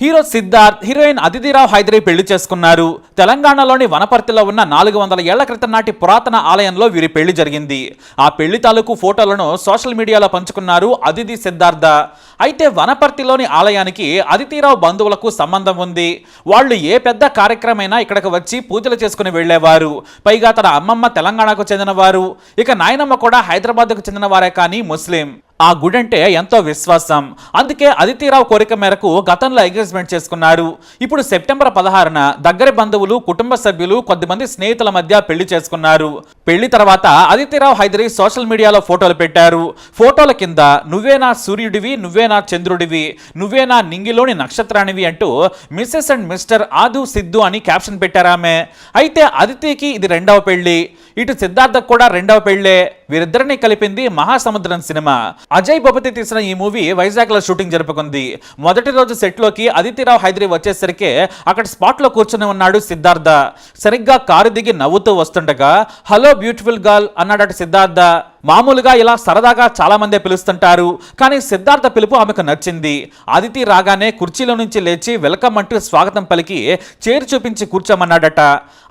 Hero Siddharth heroine Aditi Rao Hydari పెళ్ళి చేసుకున్నారు. తెలంగాణలోని వనపర్తిలో ఉన్న నాలుగు వందల ఏళ్ళ క్రితం నాటి పురాతన ఆలయంలో వీరి పెళ్ళి జరిగింది. ఆ పెళ్ళి తాలూకు ఫోటోలను సోషల్ మీడియాలో పంచుకున్నారు అదితి సిద్ధార్థ. అయితే వనపర్తిలోని ఆలయానికి అదితిరావు బంధువులకు సంబంధం ఉంది. వాళ్ళు ఏ పెద్ద కార్యక్రమైనా ఇక్కడికి వచ్చి పూజలు చేసుకుని వెళ్ళేవారు. పైగా తన అమ్మమ్మ తెలంగాణకు చెందినవారు. ఇక నాయనమ్మ కూడా హైదరాబాద్కు చెందినవారే కానీ ముస్లిం. ఆ గుడి అంటే ఎంతో విశ్వాసం. అందుకే అదితిరావు కోరిక మేరకు గతంలో ఎంగేజ్మెంట్ చేసుకున్నారు ఇప్పుడు సెప్టెంబర్ పదహారున దగ్గర బంధువులు కుటుంబ సభ్యులు కొద్దిమంది స్నేహితుల మధ్య పెళ్ళి చేసుకున్నారు. పెళ్ళి తర్వాత అదితిరావు హైదరి సోషల్ మీడియాలో ఫోటోలు పెట్టారు. ఫోటోల కింద నువ్వేనా సూర్యుడివి నువ్వేనా చంద్రుడివి నువ్వేనా నింగిలోని నక్షత్రానివి అంటూ Mrs and Mr Adu Siddhu అని క్యాప్షన్ పెట్టారామె. అయితే అదితికి ఇది రెండవ పెళ్ళి. ఇటు సిద్ధార్థకు కూడా రెండవ పెళ్ళే. వీరిద్దరిని కలిపింది మహాసముద్రం సినిమా. అజయ్ బొపతి తీసిన ఈ మూవీ వైజాగ్లో షూటింగ్ జరుపుకుంది. మొదటి రోజు సెట్లోకి అదితిరావు హైదరి వచ్చేసరికి అక్కడ స్పాట్లో కూర్చొని ఉన్నాడు సిద్ధార్థ. సరిగ్గా కారు దిగి నవ్వుతూ వస్తుండగా హలో బ్యూటిఫుల్ గర్ల్ అన్నాడట సిద్ధార్థ. మామూలుగా ఇలా సరదాగా చాలా మందే పిలుస్తుంటారు కానీ సిద్ధార్థ పిలుపు ఆమెకు నచ్చింది. అదితి రాగానే కుర్చీలో నుంచి లేచి వెల్కమ్ అంటూ స్వాగతం పలికి చేరు చూపించి కూర్చోమన్నాడట.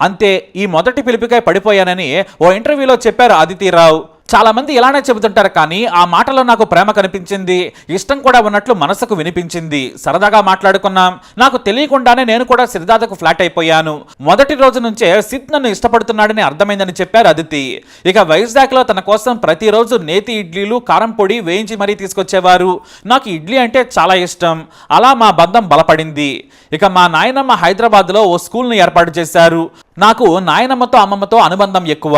అంతే ఈ మొదటి పిలుపుకై పడిపోయానని ఓ ఇంటర్వ్యూలో చెప్పారు అదితిరావు చాలామంది ఇలానే చెబుతుంటారు కానీ ఆ మాటలో నాకు ప్రేమ కనిపించింది ఇష్టం కూడా ఉన్నట్లు మనసుకు వినిపించింది. సరదాగా మాట్లాడుకున్నాం నాకు తెలియకుండానే నేను కూడా సిద్ధార్థకు ఫ్లాట్ అయిపోయాను. మొదటి రోజు నుంచే సిద్ నన్ను ఇష్టపడుతున్నాడని అర్థమైందని చెప్పారు అదితి. ఇక వైజాగ్లో తన కోసం ప్రతిరోజు నేతి ఇడ్లీలు కారం పొడి వేయించి మరీ తీసుకొచ్చేవారు. నాకు ఇడ్లీ అంటే చాలా ఇష్టం. అలా మా బంధం బలపడింది. ఇక మా నాయనమ్మ హైదరాబాద్లో ఓ స్కూల్ను ఏర్పాటు చేశారు. నాకు నాయనమ్మతో అమ్మమ్మతో అనుబంధం ఎక్కువ.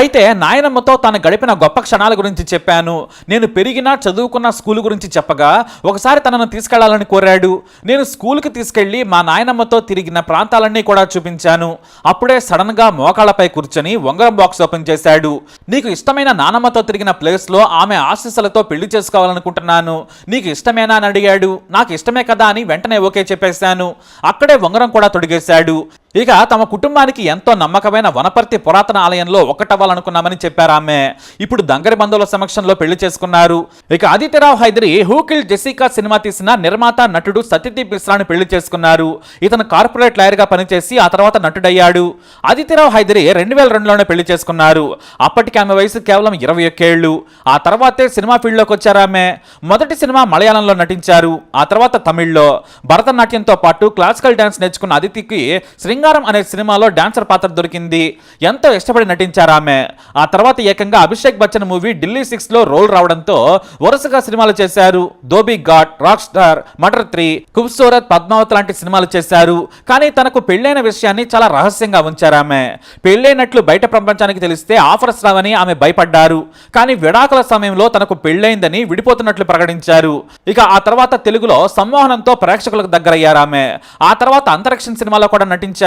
అయితే నాయనమ్మతో తాను గడిపిన గొప్ప క్షణాల గురించి చెప్పాను. నేను పెరిగిన చదువుకున్న స్కూల్ గురించి చెప్పగా ఒకసారి తనను తీసుకెళ్ళాలని కోరాడు. నేను స్కూల్కి తీసుకెళ్ళి మా నాయనమ్మతో తిరిగిన ప్రాంతాలన్నీ కూడా చూపించాను. అప్పుడే సడన్గా మోకాళ్ళపై కూర్చొని ఉంగరం బాక్స్ ఓపెన్ చేశాడు. నీకు ఇష్టమైన నానమ్మతో తిరిగిన ప్లేస్లో ఆమె ఆశీస్సులతో పెళ్ళి చేసుకోవాలనుకుంటున్నాను. నీకు ఇష్టమేనా అని అడిగాడు. నాకు ఇష్టమే కదా అని వెంటనే ఓకే చెప్పేశాను. అక్కడే ఉంగరం కూడా తొడిగేశాడు. ఇక తమ కుటుంబానికి ఎంతో నమ్మకమైన వనపర్తి పురాతన ఆలయంలో ఒకటవ్వాలనుకున్నామని చెప్పారు ఆమె. ఇప్పుడు దంగరి బంధువుల సమక్షంలో పెళ్ళి చేసుకున్నారు. ఇక ఆదిత్యరావు హైదరి హూకిల్ జెసికా సినిమా తీసిన నిర్మాత నటుడు సత్యదీప్ మిశ్రాని పెళ్ళి చేసుకున్నారు. ఇతను కార్పొరేట్ లాయర్గా పనిచేసి ఆ తర్వాత నటుడయ్యాడు. ఆదిత్యరావు హైదరి రెండు వేల రెండులోనే పెళ్ళి చేసుకున్నారు. అప్పటికి ఆమె వయసు కేవలం ఇరవై ఒక్కేళ్ళు ఆ తర్వాతే సినిమా ఫీల్డ్లోకి వచ్చారు ఆమె. మొదటి సినిమా మలయాళంలో నటించారు. ఆ తర్వాత తమిళ్ళో. భరతనాట్యంతో పాటు క్లాసికల్ డాన్స్ నేర్చుకున్న అదితికి బంగారం అనే సినిమాలో డాన్సర్ పాత్ర దొరికింది. ఎంతో ఇష్టపడి నటించారు ఆమె? ఆ తర్వాత ఏకంగా అభిషేక్ బచ్చన్ మూవీ ఢిల్లీ సిక్స్లో రోల్ రావడంతో వరుసగా సినిమాలు చేశారు. Dhobi Ghat rock star murder three Khoobsurat Padmaavat లాంటి సినిమాలు చేశారు. కానీ తనకు పెళ్ళైన విషయాన్ని చాలా రహస్యంగా ఉంచారు ఆమె. పెళ్ళైనట్లు బయట ప్రపంచానికి తెలిస్తే ఆఫర్స్ రావని ఆమె భయపడ్డారు. కానీ విడాకుల సమయంలో తనకు పెళ్ళైందని విడిపోతున్నట్లు ప్రకటించారు. ఇక ఆ తర్వాత తెలుగులో సంవహనంతో ప్రేక్షకులకు దగ్గరయ్యారు ఆమె. ఆ తర్వాత అంతరిక్షం సినిమాలో కూడా నటించారు.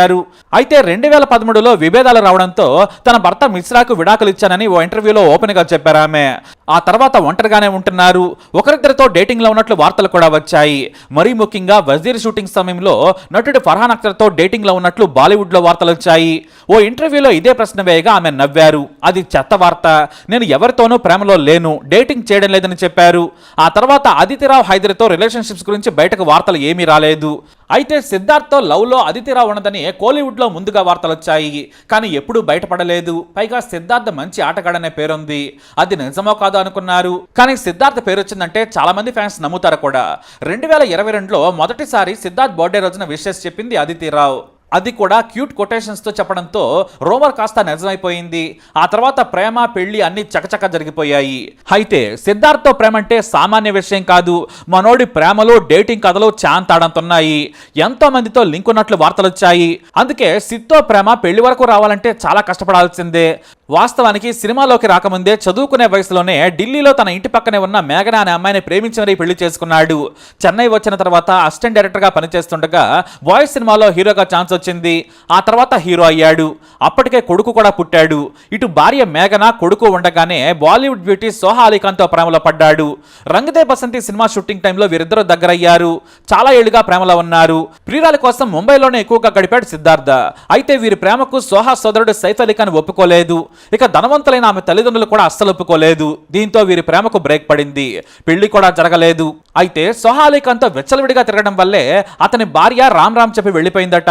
అయితే రెండు వేల పదమూడులో విభేదాలు రావడంతో తన భర్త మిశ్రాకు విడాకులు ఇచ్చానని ఓ ఇంటర్వ్యూలో ఓపెన్గా చెప్పారు ఆమె. ఆ తర్వాత ఒంటరిగానే ఉంటున్నారు. ఒకరిద్దరితో డేటింగ్లో ఉన్నట్లు వార్తలు కూడా వచ్చాయి. మరీ ముఖ్యంగా వజీర్ షూటింగ్ సమయంలో నటుడు ఫర్హాన్ అఖ్తర్తో డేటింగ్లో ఉన్నట్లు బాలీవుడ్లో వార్తలు వచ్చాయి. ఓ ఇంటర్వ్యూలో ఇదే ప్రశ్న వేయగా ఆమె నవ్వారు. అది చెత్త వార్త. నేను ఎవరితోనూ ప్రేమలో లేను. డేటింగ్ చేయడం లేదని చెప్పారు. ఆ తర్వాత అదితిరావు హైదరితో రిలేషన్షిప్స్ గురించి బయటకు వార్తలు ఏమీ రాలేదు. అయితే సిద్ధార్థ్తో లవ్లో అదితిరావు ఉన్నదని కోలీవుడ్లో ముందుగా వార్తలు వచ్చాయి కానీ ఎప్పుడూ బయటపడలేదు. పైగా సిద్ధార్థ్ మంచి ఆటగాడనే పేరుంది. అది నిజమో కాదో అనుకున్నారు. కానీ సిద్ధార్థ్ పేరు వచ్చిందంటే చాలా మంది ఫ్యాన్స్ నమ్ముతారు కూడా. రెండు వేల ఇరవై రెండులో మొదటిసారి సిద్ధార్థ్ బర్త్డే రోజున విషెస్ చెప్పింది అదితిరావు. అది కూడా క్యూట్ కొటేషన్స్తో చెప్పడంతో రోమర్ కాస్త నిజమైపోయింది. ఆ తర్వాత ప్రేమ పెళ్ళి అన్ని చకచక జరిగిపోయాయి. అయితే సిద్ధార్థతో ప్రేమ అంటే సామాన్య విషయం కాదు. మనోడి ప్రేమలో డేటింగ్ కథలు చాంతాడంతున్నాయి. ఎంతో మందితో లింక్ ఉన్నట్లు వార్తలు వచ్చాయి అందుకే సిద్తో ప్రేమ పెళ్ళి వరకు రావాలంటే చాలా కష్టపడాల్సిందే. వాస్తవానికి సినిమాలోకి రాకముందే చదువుకునే వయసులోనే ఢిల్లీలో తన ఇంటి పక్కనే ఉన్న మేఘన అనే అమ్మాయిని ప్రేమించి మరీ పెళ్ళి చేసుకున్నాడు. చెన్నై వచ్చిన తర్వాత అసిస్టెంట్ డైరెక్టర్గా పనిచేస్తుండగా బాయ్స్ సినిమాలో హీరోగా ఛాన్స్ వచ్చింది. ఆ తర్వాత హీరో అయ్యాడు. అప్పటికే కొడుకు కూడా పుట్టాడు. ఇటు భార్య మేఘన కొడుకు ఉండగానే బాలీవుడ్ బ్యూటీ సోహా అలీఖాన్తో ప్రేమలో పడ్డాడు. రంగదే బసంతి సినిమా షూటింగ్ టైంలో వీరిద్దరూ దగ్గరయ్యారు. చాలా ఏళ్ళుగా ప్రేమలో ఉన్నారు. ప్రియురాల కోసం ముంబైలోనే ఎక్కువగా గడిపాడు సిద్ధార్థ. అయితే వీరి ప్రేమకు సోహా సోదరుడు సైఫ్ అలీఖాన్ ఒప్పుకోలేదు. ఇక ధనవంతులైన ఆమె తల్లిదండ్రులు కూడా అస్సలు ఒప్పుకోలేదు. దీంతో వీరి ప్రేమకు బ్రేక్ పడింది. పెళ్ళి కూడా జరగలేదు. అయితే సొహాలికంతో వెచ్చలవిడిగా తిరగడం వల్లే అతని భార్య రామ్ రామ్ చెప్పి వెళ్ళిపోయిందట.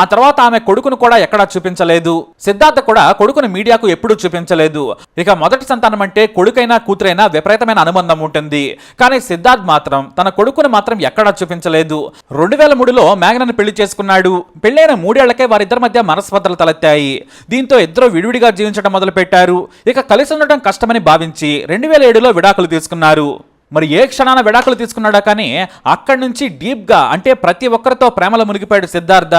ఆ తర్వాత ఆమె కొడుకును కూడా ఎక్కడా చూపించలేదు. సిద్ధార్థ కూడా కొడుకును మీడియాకు ఎప్పుడూ చూపించలేదు. ఇక మొదటి సంతానం అంటే కొడుకైనా కూతురైనా విపరీతమైన అనుబంధం ఉంటుంది. కానీ సిద్ధార్థ్ మాత్రం తన కొడుకును మాత్రం ఎక్కడా చూపించలేదు. రెండు వేల మూడులో మేఘనను పెళ్ళి చేసుకున్నాడు. పెళ్ళైన మూడేళ్ళకే వారిద్దరి మధ్య మనస్పర్ధలు తలెత్తాయి. దీంతో ఇద్దరు విడివిడిగా జీవించడం మొదలుపెట్టారు. ఇక కలిసి ఉండటం కష్టమని భావించి రెండు వేల ఏడులో విడాకులు తీసుకున్నారు. మరి ఏ క్షణాన విడాకులు తీసుకున్నాడా కానీ అక్కడి నుంచి డీప్గా అంటే ప్రతి ఒక్కరితో ప్రేమలో మునిగిపోయాడు సిద్ధార్థ.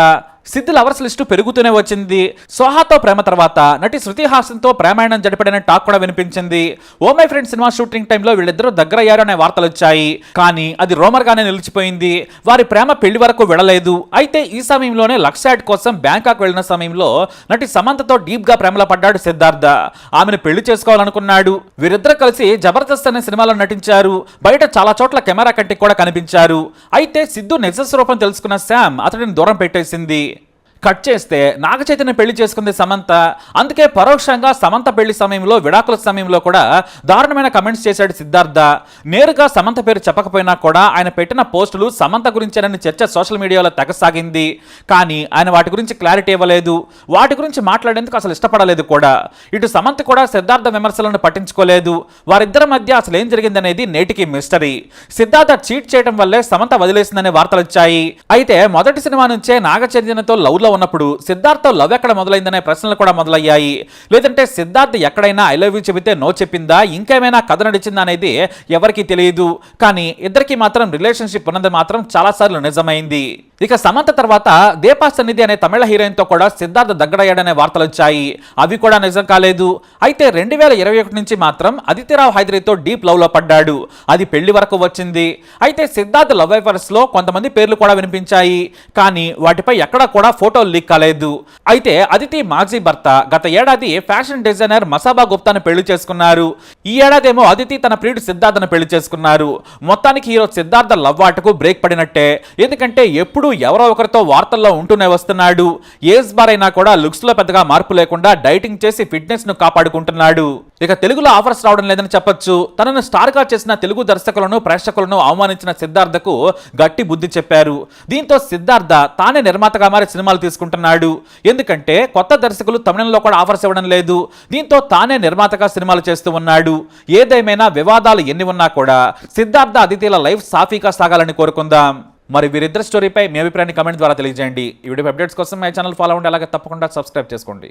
సిద్ధు లవర్స్ లిస్టు పెరుగుతూనే వచ్చింది. సోహాతో ప్రేమ తర్వాత నటి శృతి హాసన్తో ప్రేమాయణం జడిపడిన టాక్ కూడా వినిపించింది. ఓ మై ఫ్రెండ్ సినిమా షూటింగ్ టైంలో వీళ్ళిద్దరూ దగ్గరయ్యారు అనే వార్తలు వచ్చాయి కానీ అది రోమర్ గానే నిలిచిపోయింది. వారి ప్రేమ పెళ్ళి వరకు విడలేదు. అయితే ఈ సమయంలోనే లక్ష్యాట్ కోసం బ్యాంకాక్ వెళ్ళిన సమయంలో నటి సమంతతో డీప్గా ప్రేమలో పడ్డాడు సిద్ధార్థ. ఆమెను పెళ్ళి చేసుకోవాలనుకున్నాడు. వీరిద్దరు కలిసి జబర్దస్త్ అనే సినిమాలో నటించారు. బయట చాలా చోట్ల కెమెరా కంటికి కూడా కనిపించారు. అయితే సిద్ధు నిజ స్వరూపం తెలుసుకున్న శామ్ అతడిని దూరం పెట్టేసింది. కట్ చేస్తే నాగ చైతన్య పెళ్ళి చేసుకుంది సమంత. అందుకే పరోక్షంగా సమంత పెళ్ళి సమయంలో విడాకుల సమయంలో కూడా దారుణమైన కమెంట్స్ చేశాడు సిద్ధార్థ. నేరుగా సమంత పేరు చెప్పకపోయినా కూడా ఆయన పెట్టిన పోస్టులు సమంత గురించేనని చర్చ సోషల్ మీడియాలో తెగసాగింది. కానీ ఆయన వాటి గురించి క్లారిటీ ఇవ్వలేదు. వాటి గురించి మాట్లాడేందుకు అసలు ఇష్టపడలేదు కూడా. ఇటు సమంత కూడా సిద్ధార్థ విమర్శలను పట్టించుకోలేదు. వారిద్దరి మధ్య అసలు ఏం జరిగిందనేది నేటికి మిస్టరీ సిద్ధార్థ చీట్ చేయడం వల్లే సమంత వదిలేసిందనే వార్తలు వచ్చాయి అయితే మొదటి సినిమా నుంచే నాగచైతన్యతో లవ్ ఉన్నప్పుడు సిద్ధార్థ లవ్ ఎక్కడ మొదలైందనే ప్రశ్నలు కూడా మొదలయ్యాయి. లేదంటే సిద్ధార్థ్ ఎక్కడైనా ఐ లవ్ యూ చెబితే నో చెప్పిందా? ఇంకేమైనా కథ నడిచిందా అనేది ఎవరికీ తెలియదు. కానీ ఇద్దరికి మాత్రం రిలేషన్షిప్ ఉన్నది మాత్రం చాలాసార్లు నిజమైంది. ఇక సమంత తర్వాత దీపా సన్నిధి అనే తమిళ హీరోయిన్తో కూడా సిద్ధార్థ దగ్గరయ్యాడనే వార్తలు వచ్చాయి. అవి కూడా నిజం కాలేదు. అయితే రెండు వేల ఇరవై ఒకటి నుంచి మాత్రం అదితిరావు హైదరీతో డీప్ లవ్లో పడ్డాడు. అది పెళ్ళి వరకు వచ్చింది. అయితే సిద్ధార్థ్ లవ్ అఫైర్స్లో కొంతమంది పేర్లు కూడా వినిపించాయి. కానీ వాటిపై ఎక్కడా కూడా ఫోటోలు లీక్ కాలేదు. అయితే అదితి మాజీ భర్త గత ఏడాది ఫ్యాషన్ డిజైనర్ మసాబా గుప్తాను పెళ్ళి చేసుకున్నారు. ఈ ఏడాదేమో అదితి తన ప్రియుడు సిద్ధార్థను పెళ్ళి చేసుకున్నారు. మొత్తానికి హీరో సిద్ధార్థ లవ్ ఆటకు బ్రేక్ పడినట్టే. ఎందుకంటే ఎప్పుడు ఎవరో ఒకరితో వార్తల్లో ఉంటూనే వస్తున్నాడు. ఏజ్ బార్ అయినా కూడా లుక్స్లో పెద్దగా మార్పు లేకుండా డైటింగ్ చేసి ఫిట్నెస్ను కాపాడుకుంటున్నాడు. ఇక తెలుగులో ఆఫర్స్ రావడం లేదని చెప్పొచ్చు. తనను స్టార్గా చేసిన తెలుగు దర్శకులను ప్రేక్షకులను అవమానించిన సిద్ధార్థకు గట్టి బుద్ధి చెప్పారు. దీంతో సిద్ధార్థ తానే నిర్మాతగా మారి సినిమాలు తీసుకుంటున్నాడు. ఎందుకంటే కొత్త దర్శకులు తమిళంలో కూడా ఆఫర్స్ ఇవ్వడం లేదు. దీంతో తానే నిర్మాతగా సినిమాలు చేస్తూ ఉన్నాడు. ఏదేమైనా వివాదాలు ఎన్ని ఉన్నా కూడా సిద్ధార్థ అతిథిల లైఫ్ సాఫీగా సాగాలని కోరుకుందాం. మరి వీరిద్దరి స్టోరీపై మీ అభిప్రాయాన్ని కమెంట్ ద్వారా తెలియజేయండి. ఈ వీడియో అప్డేట్స్ కోసం మై ఛానల్ ఫాలో అవ్వండి. అలాగే తప్పకుండా సబ్స్క్రైబ్ చేసుకోండి.